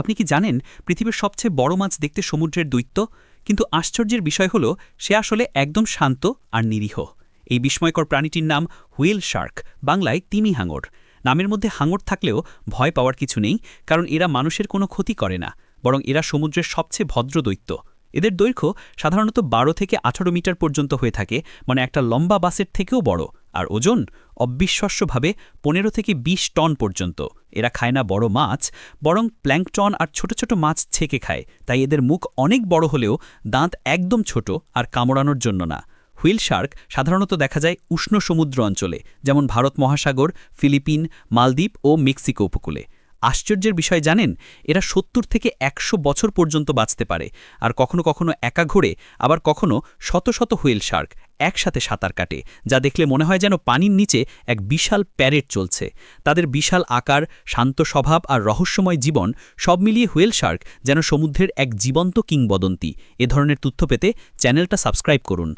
আপনি কি জানেন পৃথিবীর সবচেয়ে বড় মাছ দেখতে সমুদ্রের দৈত্য? কিন্তু আশ্চর্যের বিষয় হল, সে আসলে একদম শান্ত আর নিরীহ। এই বিস্ময়কর প্রাণীটির নাম হুইল শার্ক, বাংলায় তিমি হাঙর। নামের মধ্যে হাঙর থাকলেও ভয় পাওয়ার কিছু নেই, কারণ এরা মানুষের কোনো ক্ষতি করে না, বরং এরা সমুদ্রের সবচেয়ে ভদ্র দৈত্য। এদের দৈর্ঘ্য সাধারণত বারো থেকে আঠারো মিটার পর্যন্ত হয়ে থাকে মানে একটা লম্বা বাসের থেকেও বড়, আর ওজন অবিশ্বাস্যভাবে পনেরো থেকে ২০ টন পর্যন্ত। এরা খায় না বড় মাছ, বরং প্ল্যাঙ্কটন আর ছোট ছোট মাছ ছেকে খায়। তাই এদের মুখ অনেক বড় হলেও দাঁত একদম ছোট আর কামড়ানোর জন্য না। হুইল শার্ক সাধারণত দেখা যায় উষ্ণ সমুদ্র অঞ্চলে, যেমন ভারত মহাসাগর, ফিলিপিন, মালদ্বীপ ও মেক্সিকো উপকূলে। আশ্চর্যের বিষয় জানেন, এরা সত্তর থেকে একশো বছর পর্যন্ত বাঁচতে পারে, আর কখনো কখনো একা ঘোরে, আবার কখনো শত শত হুইল শার্ক একসাথে সাঁতার কাটে, যা দেখলে মনে হয় যেন পানির নিচে এক বিশাল প্যারেড চলছে। তাদের বিশাল আকার, শান্ত স্বভাব আর রহস্যময় জীবন সব মিলিয়ে হুয়েল শার্ক যেন সমুদ্রের এক জীবন্ত কিংবদন্তি। এ ধরনের তথ্য পেতে চ্যানেলটা সাবস্ক্রাইব করুন।